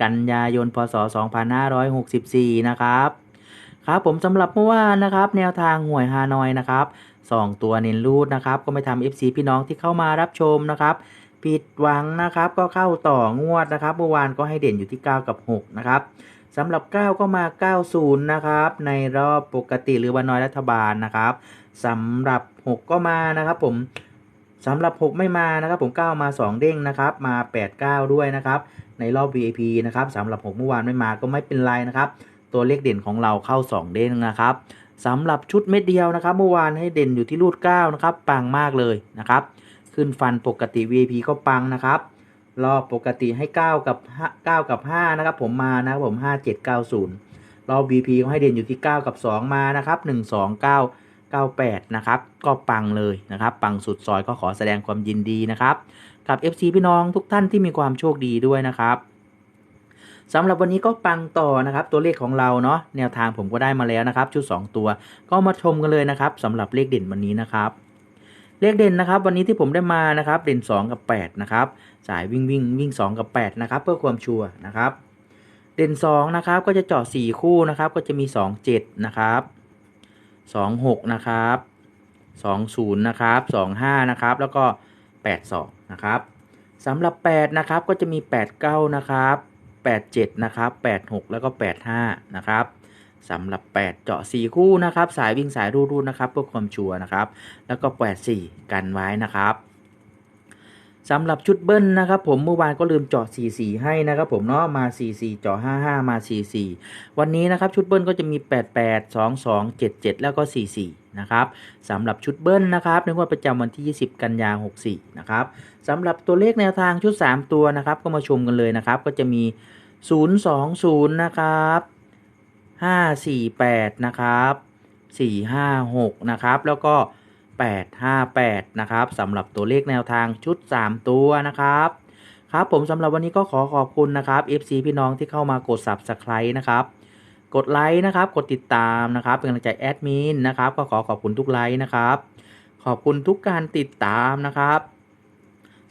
กันยายนพศ 2564 นะครับครับผมสำหรับเมื่อวานนะครับ แนวทางหวยฮานอยนะครับสองตัวเน้นรูดนะครับ ก็ไม่ทำ FC พี่น้องที่เข้ามารับชมนะครับ ผิดหวังนะครับ ก็เข้าต่องวดนะครับ เมื่อวานก็ให้เด่นอยู่ที่ 9 กับ 6 นะครับสำหรับ 9 ก็มา 90 นะครับ ในรอบปกติหรือวันน้อยรัฐบาลนะครับสำหรับ 6 ก็มานะครับ ผม สำหรับ 6 ไม่มานะครับผม 9 มา 2 เด้งนะครับมา 8 9 ด้วยนะครับในรอบ VIP นะครับสำหรับ 6 เมื่อวานไม่มาก็ไม่เป็นไรนะครับตัวเลขเด่นของเราเข้า 2 เด้งนะครับสำหรับชุดเม็ดเดียวนะครับเมื่อวานให้เด่นอยู่ที่รูด9นะครับปังมากเลยนะครับขึ้นฟันปกติ VIP ก็ปังนะครับรอบปกติให้ 9 กับ 5 9 กับ 5 นะครับ ผมมานะครับผม 5 7 9 0 รอบ VP ก็ให้เด่นอยู่ที่ 9 กับ 2 มานะครับ 1 2 9 9 8 นะครับ ก็ปังเลยนะครับ ปังสุดซอยก็ขอแสดงความยินดีนะครับ กับ FC พี่น้องทุกท่านที่มีความโชคดีด้วยนะครับสำหรับวันนี้ก็ปังต่อนะครับ ตัวเลขของเราเนาะแนวทางผมก็ได้มาแล้วนะครับ ชุด 2 ตัว ก็มาชมกันเลยนะครับสำหรับเลขเด่นวันนี้นะครับ เลขเด่นนะครับ วันนี้ที่ผมได้มานะครับเด่น 2 กับ 8 นะครับสายวิ่งวิ่งวิ่ง 2 กับ 8 นะครับ เพื่อความชัวร์นะครับ เด่น 2 นะครับก็จะเจาะ4คู่นะครับ ก็จะมี 2 7 นะครับ 2 6นะครับ2 0นะครับ2 5นะครับแล้วก็8 2นะครับสำหรับ8นะครับก็จะมี8 9นะครับ8 7นะครับ8 6แล้วก็8 5นะครับสำหรับ 8 เจาะ 4 คู่นะครับ สายวิ่งสายรูดๆนะครับเพื่อความชัวร์นะครับ แล้วก็ 8 4 กันไว้นะครับ สำหรับชุดเบิ้ลนะครับผมเมื่อวานก็ลืมเจาะ4 4 ให้นะครับผมเนาะมา 4 4เจาะ5 5 มา 4 4 วันนี้นะครับชุดเบิ้ลก็จะมี 8 8 2 2 7 7 แล้วก็ 4 4 นะครับสำหรับชุดเบิ้ลนะครับในงวดประจำวันที่ 20 กันยา64 นะครับสำหรับตัวเลขแนวทางชุด 3 ตัวนะครับก็มาชมกันเลยนะครับก็จะมี 0 2 0 นะครับ 5 4 8 นะครับ 4 5 6 นะครับแล้วก็5 8 นะครับสำหรับตัวเลขแนวทางชุด 3 ตัวนะครับ ครับผมสำหรับวันนี้ก็ขอขอบคุณนะครับ FC พี่น้องที่เข้ามากด Subscribe นะครับกดไลค์นะครับ กดติดตามนะครับ เป็นกำลังใจแอดมินนะครับ ก็ขอขอบคุณทุกไลค์นะครับ ขอบคุณทุกการติดตามนะครับ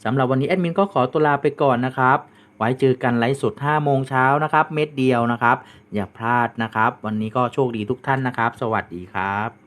สำหรับวันนี้แอดมินก็ขอตัวลาไปก่อนนะครับ ไว้เจอกันไลฟ์สด5โมงเช้านะครับ เม็ดเดียวนะครับ อย่าพลาดนะครับ วันนี้ก็โชคดีทุกท่านนะครับ สวัสดีครับ